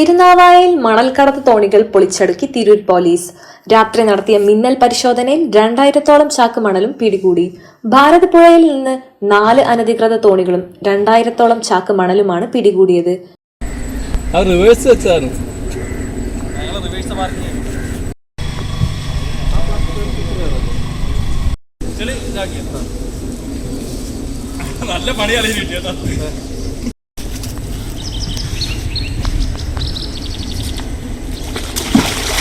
തിരുനാവായയിൽ മണൽക്കടത്ത് തോണികൾ പൊളിച്ചടുക്കി Tirur police. രാത്രി നടത്തിയ മിന്നൽ പരിശോധനയിൽ രണ്ടായിരത്തോളം ചാക്ക് മണലും പിടികൂടി. ഭാരതപ്പുഴയിൽ നിന്ന് നാല് അനധികൃത തോണികളും രണ്ടായിരത്തോളം ചാക്ക് മണലുമാണ് പിടികൂടിയത്. നല്ല റിവേഴ്സ് വെച്ചതാണ്. നല്ല പണിയാണ്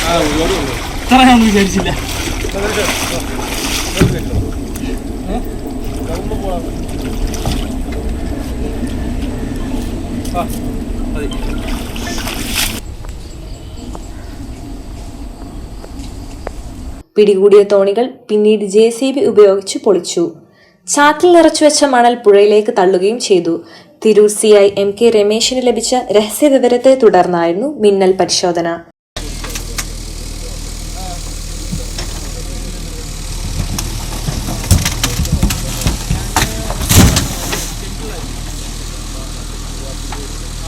ഇത്രയൊന്നും വിചാരിച്ചില്ല. പിടികൂടിയ തോണികൾ പിന്നീട് ജെ സി ബി ഉപയോഗിച്ച് പൊളിച്ചു. ചാക്കിൽ നിറച്ചുവെച്ച മണൽ പുഴയിലേക്ക് തള്ളുകയും ചെയ്തു. Tirur C I M K രമേശിന് ലഭിച്ച രഹസ്യവിവരത്തെ തുടർന്നായിരുന്നു മിന്നൽ പരിശോധന.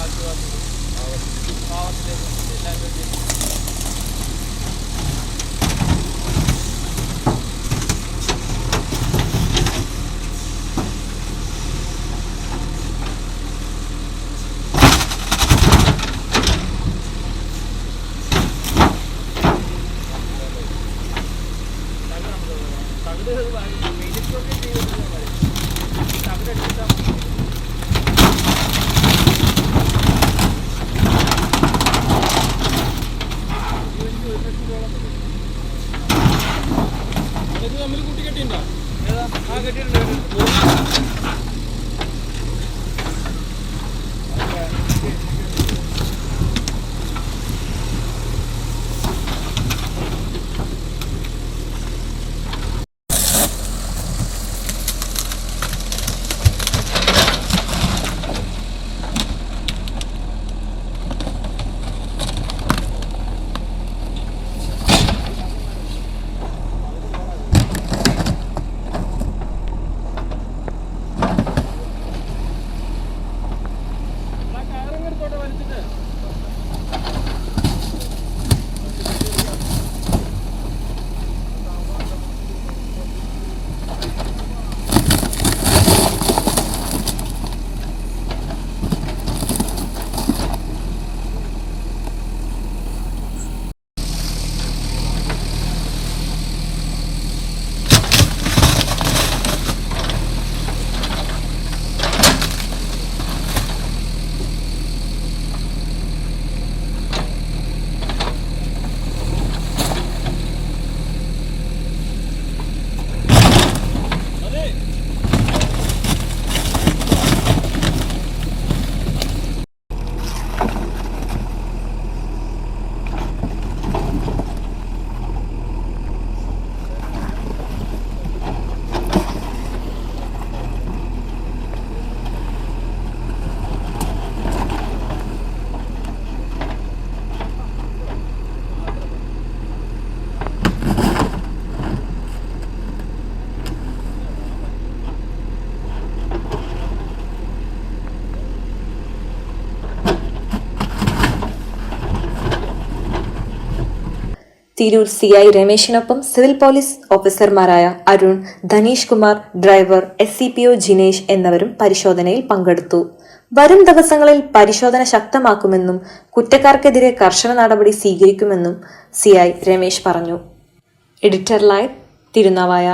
also uh, all different languages. തകിട് മെയിൻ ഇഷ്ടമൊക്കെ ചെയ്തിട്ടുള്ള തകിടെടുത്താൽ Merak edilmeyin. Tirur C I രമേശിനൊപ്പം civil police ഓഫീസർമാരായ Arun Dhanish Kumar driver S C P O Jinesh എന്നിവരും പരിശോധനയിൽ പങ്കെടുത്തു. വരും ദിവസങ്ങളിൽ പരിശോധന ശക്തമാക്കുമെന്നും കുറ്റക്കാർക്കെതിരെ കർശന നടപടി സ്വീകരിക്കുമെന്നും സി ഐ രമേശ് പറഞ്ഞു. Editor live Thirunavaya